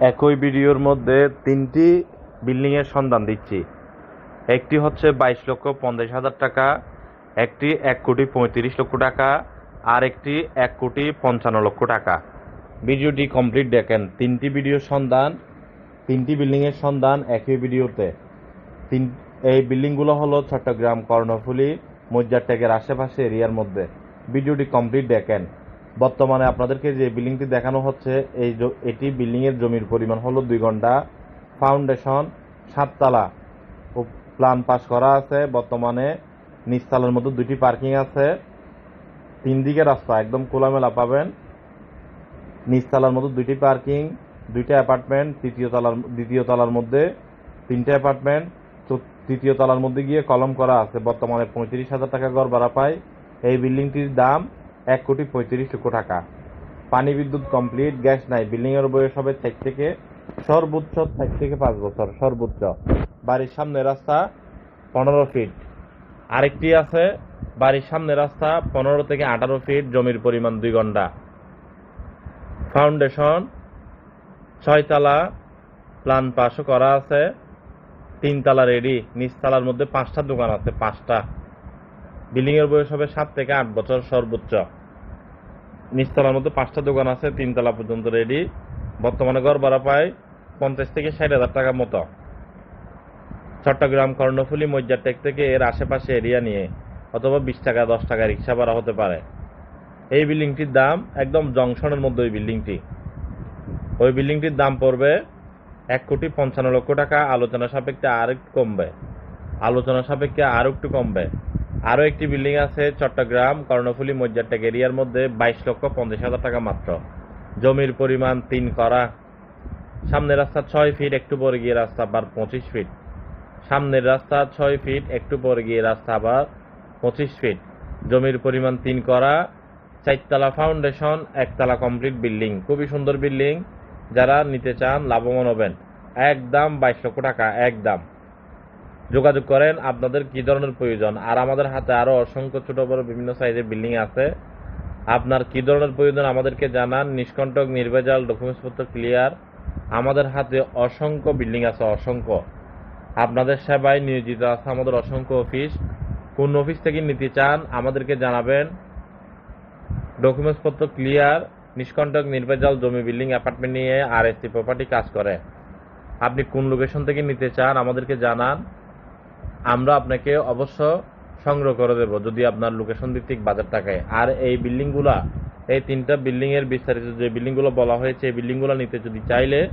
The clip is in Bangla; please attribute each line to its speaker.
Speaker 1: একই ভিডিওর মধ্যে তিনটি বিল্ডিংয়ের সন্ধান দিচ্ছি। একটি হচ্ছে বাইশ লক্ষ পঞ্চাশ হাজার টাকা, একটি এক কোটি পঁয়ত্রিশ লক্ষ টাকা, আর একটি এক কোটি পঞ্চান্ন লক্ষ টাকা। ভিডিওটি কমপ্লিট দেখেন। তিনটি ভিডিওর সন্ধান, তিনটি বিল্ডিংয়ের সন্ধান একই ভিডিওতে। তিন, এই বিল্ডিংগুলো হলো চট্টগ্রাম কর্ণফুলী মজ্জারটেকের আশেপাশে এরিয়ার মধ্যে। ভিডিওটি কমপ্লিট দেখেন। বর্তমানে আপনাদেরকে যে বিল্ডিংটি দেখানো হচ্ছে, এই এটি বিল্ডিংয়ের জমির পরিমাণ হলো দুই ঘণ্টা। ফাউন্ডেশন সাততলা। প্ল্যান পাস করা আছে। বর্তমানে নিচতলার মধ্যে দুটি পার্কিং আছে। তিন দিকে রাস্তা, একদম খোলামেলা পাবেন। নিচতলার মধ্যে দুটি পার্কিং দুইটা অ্যাপার্টমেন্ট তৃতীয় তলার দ্বিতীয় তলার মধ্যে তিনটে অ্যাপার্টমেন্ট তৃতীয় তলার মধ্যে গিয়ে কলম করা আছে। বর্তমানে পঁয়ত্রিশ হাজার টাকা গড় ভাড়া পায়। এই বিল্ডিংটির দাম এক কোটি পঁয়ত্রিশ লক্ষ টাকা। পানি বিদ্যুৎ কমপ্লিট, গ্যাস নাই। বিল্ডিং এর বয়স হবে চার থেকে সর্বোচ্চ, চার থেকে পাঁচ বছর, সর্বোচ্চ। বাড়ির সামনে রাস্তা, পনেরো ফিট আরেকটি আছে, বাড়ির সামনে রাস্তা, পনেরো থেকে আঠারো ফিট জমির পরিমাণ দুই ঘণ্টা। ফাউন্ডেশন ছয়তলা প্লান পাশও করা আছে। তিনতলা রেডি নিচতলার মধ্যে পাঁচটা দোকান আছে, পাঁচটা। বিল্ডিং এর বয়স হবে সাত থেকে আট বছর, সর্বোচ্চ। নিচতলার মধ্যে পাঁচটা দোকান আছে, তিনতলা পর্যন্ত রেডি বর্তমানে ঘর ভাড়া পায় পঞ্চাশ থেকে ষাট হাজার টাকার মতো। চট্টগ্রাম, কর্ণফুলী, মজ্জারটেক থেকে এর আশেপাশে এরিয়া নিয়ে অথবা বিশ টাকা, দশ টাকা রিক্সা ভাড়া হতে পারে। এই বিল্ডিংটির দাম একদম জংশনের মধ্যে ওই বিল্ডিংটি। ওই বিল্ডিংটির দাম পড়বে এক কোটি পঞ্চান্ন লক্ষ টাকা। আলোচনা সাপেক্ষে আর একটু কমবে। আলোচনা সাপেক্ষে আরও একটু কমবে। আরও একটি বিল্ডিং আছে চট্টগ্রাম, কর্ণফুলী মজ্জারটেক এরিয়ার মধ্যে বাইশ লক্ষ পঞ্চাশ হাজার টাকা মাত্র। জমির পরিমাণ তিন করা। সামনের রাস্তা ছয় ফিট, একটু পরে গিয়ে রাস্তা আবার পঁচিশ ফিট। সামনের রাস্তা ছয় ফিট, একটু পরে গিয়ে রাস্তা আবার পঁচিশ ফিট। জমির পরিমাণ তিন করা। চারতলা ফাউন্ডেশন, একতলা কমপ্লিট বিল্ডিং। খুবই সুন্দর বিল্ডিং। যারা নিতে চান, লাভবান হবেন। একদম বাইশ লক্ষ টাকা, একদম। যোগাযোগ করেন, আপনাদের কি ধরনের প্রয়োজন? আর আমাদের হাতে আরও অসংখ্য ছোট বড় বিভিন্ন সাইজের বিল্ডিং আছে। আপনার কি ধরনের প্রয়োজন আমাদেরকে জানান। নিষ্কণ্টক, নির্ভেজাল ডকুমেন্টস পত্র ক্লিয়ার আমাদের হাতে অসংখ্য বিল্ডিং আছে, অসংখ্য। আপনাদের সেবায় নিয়োজিত আছে আমাদের অসংখ্য অফিস। কোন অফিস থেকে নিতে চান, আমাদেরকে জানাবেন। ডকুমেন্টস পত্র ক্লিয়ার নিষ্কণ্টক, নির্ভেজাল জমি, বিল্ডিং অ্যাপার্টমেন্ট নিয়ে আর এসি প্রপার্টি কাজ করে। আপনি কোন লোকেশন থেকে নিতে চান, আমাদেরকে জানান। আমরা আপনাকে অবশ্য সংগ্রহ করে দেব যদি আপনার লোকেশন ভিত্তিক বাজার টাকায় আর এই বিল্ডিংগুলা এই তিনটা বিল্ডিংয়ের বিস্তারিত যে বিল্ডিংগুলো বলা হয়েছে, এই বিল্ডিংগুলো নিতে যদি চাইলে